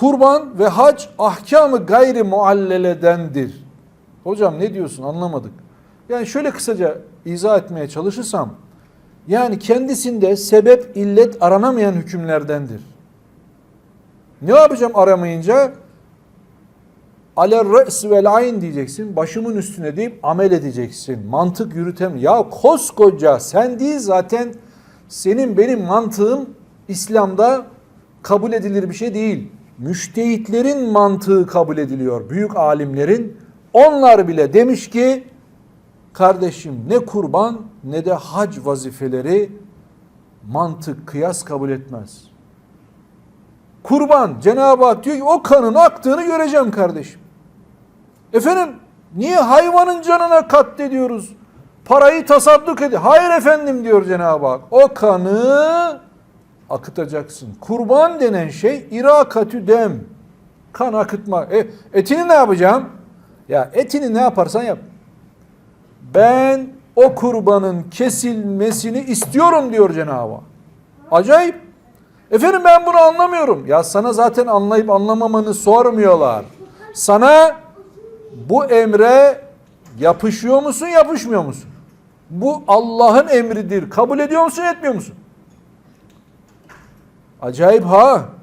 kurban ve hac ahkamı gayri mualleledendir. Hocam ne diyorsun anlamadık. Yani şöyle kısaca izah etmeye çalışırsam yani kendisinde sebep illet aranamayan hükümlerdendir. Ne yapacağım aramayınca? Aler re's vel ayn diyeceksin. Başımın üstüne deyip amel edeceksin. Mantık yürütem. Ya koskoca sen değil zaten senin benim mantığım İslam'da kabul edilir bir şey değil. Müştehitlerin mantığı kabul ediliyor. Büyük alimlerin. Onlar bile demiş ki kardeşim ne kurban ne de hac vazifeleri mantık kıyas kabul etmez. Kurban Cenab-ı Hak diyor ki o kanın aktığını göreceğim kardeşim. Efendim niye hayvanın canına katlediyoruz? Parayı tasadduk ediyor. Hayır efendim diyor Cenab-ı Hak. O kanı akıtacaksın. Kurban denen şey irakatü dem. Kan akıtma. E, etini ne yapacağım? Ya etini ne yaparsan yap. Ben o kurbanın kesilmesini istiyorum diyor Cenab-ı. Acayip. Efendim ben bunu anlamıyorum. Ya sana zaten anlayıp anlamamanı sormuyorlar. Sana bu emre yapışıyor musun, yapışmıyor musun? Bu Allah'ın emridir. Kabul ediyor musun, etmiyor musun? Acayip ha.